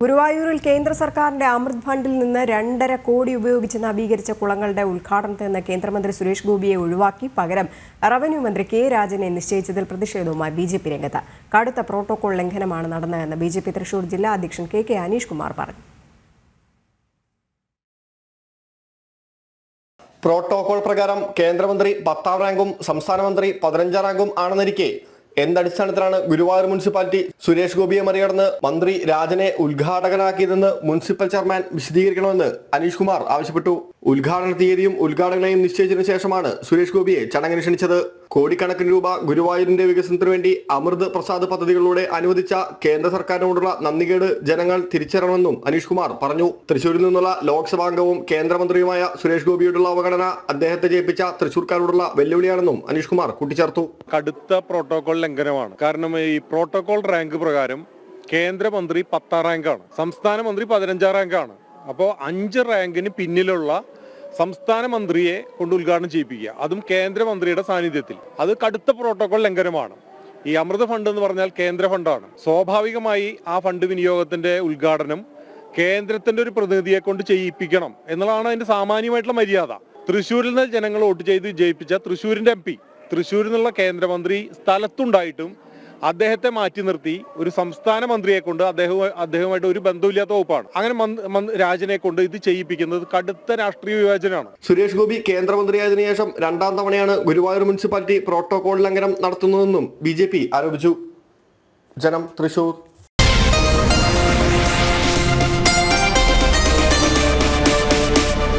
ഗുരുവായൂരിൽ കേന്ദ്ര സർക്കാരിന്റെ അമൃത് ഫണ്ടിൽ നിന്ന് രണ്ടര കോടി ഉപയോഗിച്ച് നവീകരിച്ച കുളങ്ങളുടെ ഉദ്ഘാടനത്തിൽ നിന്ന് കേന്ദ്രമന്ത്രി സുരേഷ് ഗോപിയെ ഒഴിവാക്കി പകരം റവന്യൂ മന്ത്രി കെ രാജനെ നിശ്ചയിച്ചതിൽ പ്രതിഷേധവുമായി ബി ജെ പി രംഗത്ത്. കടുത്ത പ്രോട്ടോകോൾ ലംഘനമാണ് നടന്നതെന്ന് ബി ജെ പി തൃശൂർ ജില്ലാ അധ്യക്ഷൻ കെ കെ അനീഷ് കുമാർ പറഞ്ഞു. പ്രോട്ടോകോൾ പ്രകാരം കേന്ദ്രമന്ത്രി പത്താം റാങ്കും സംസ്ഥാന മന്ത്രി പതിനഞ്ചാം റാങ്കും ആണെന്നിരിക്കെ എന്തടിസ്ഥാനത്തിലാണ് ഗുരുവായൂർ മുനിസിപ്പാലിറ്റി സുരേഷ് ഗോപിയെ മറികടന്ന് മന്ത്രി രാജനെ ഉദ്ഘാടകനാക്കിയതെന്ന് മുനിസിപ്പൽ ചെയർമാൻ വിശദീകരിക്കണമെന്ന് അനീഷ് കുമാർ ആവശ്യപ്പെട്ടു. ഉദ്ഘാടന തീയതിയും ഉദ്ഘാടകനെയും നിശ്ചയിച്ചതിനു ശേഷമാണ് സുരേഷ് ഗോപിയെ ചടങ്ങിന് ക്ഷണിച്ചത്. കോടിക്കണക്കിന് രൂപ ഗുരുവായൂരിന്റെ വികസനത്തിനു വേണ്ടി അമൃത് പ്രസാദ് പദ്ധതികളിലൂടെ അനുവദിച്ച കേന്ദ്ര സർക്കാരിനോടുള്ള നന്ദികേട് ജനങ്ങൾ തിരിച്ചറിയണമെന്നും അനീഷ് കുമാർ പറഞ്ഞു. തൃശൂരിൽ നിന്നുള്ള ലോക്സഭാംഗവും കേന്ദ്രമന്ത്രിയുമായ സുരേഷ് ഗോപിയോടുള്ള അവഗണന അദ്ദേഹത്തെ ജയിപ്പിച്ച തൃശൂർക്കാരോടുള്ള വെല്ലുവിളിയാണെന്നും അനീഷ് കുമാർ കൂട്ടിച്ചേർത്തു. കടുത്ത പ്രോട്ടോകോൾ ലംഘനമാണ്. കാരണം ഈ പ്രോട്ടോകോൾ റാങ്ക് പ്രകാരം കേന്ദ്രമന്ത്രി പത്താം റാങ്കാണ് സംസ്ഥാന മന്ത്രി പതിനഞ്ചാം റാങ്കാണ് അപ്പോൾ അഞ്ച് റാങ്കിന് പിന്നിലുള്ള സംസ്ഥാന മന്ത്രിയെ കൊണ്ട് ഉദ്ഘാടനം ചെയ്യിപ്പിക്കുക. അതും കേന്ദ്രമന്ത്രിയുടെ സാന്നിധ്യത്തിൽ. അത് കടുത്ത പ്രോട്ടോകോൾ ലംഘനമാണ്. ഈ അമൃത ഫണ്ട് എന്ന് പറഞ്ഞാൽ കേന്ദ്ര ഫണ്ടാണ് സ്വാഭാവികമായി ആ ഫണ്ട് വിനിയോഗത്തിന്റെ ഉദ്ഘാടനം കേന്ദ്രത്തിന്റെ ഒരു പ്രതിനിധിയെ കൊണ്ട് ചെയ്യിപ്പിക്കണം എന്നുള്ളതാണ് അതിന്റെ സാമാന്യമായിട്ടുള്ള മര്യാദ. തൃശ്ശൂരിൽ നിന്ന് ജനങ്ങൾ വോട്ട് ചെയ്ത് ജയിപ്പിച്ച തൃശ്ശൂരിന്റെ എം പി. തൃശ്ശൂരിൽ നിന്നുള്ള കേന്ദ്രമന്ത്രി സ്ഥലത്തുണ്ടായിട്ടും അദ്ദേഹത്തെ മാറ്റി നിർത്തി ഒരു സംസ്ഥാന മന്ത്രിയെ കൊണ്ട് അദ്ദേഹം അദ്ദേഹവുമായിട്ട് ഒരു ബന്ധമില്ലാത്ത വകുപ്പാണ്. അങ്ങനെ രാജനെ കൊണ്ട് ഇത് ചെയ്യിപ്പിക്കുന്നത് കടുത്ത രാഷ്ട്രീയ വിവേചനമാണ്. സുരേഷ് ഗോപി കേന്ദ്രമന്ത്രിയായതിനു ശേഷം രണ്ടാം തവണയാണ് ഗുരുവായൂർ മുനിസിപ്പാലിറ്റി പ്രോട്ടോകോൾ ലംഘനം നടത്തുന്നതെന്നും ബി ആരോപിച്ചു. ജനം തൃശൂർ.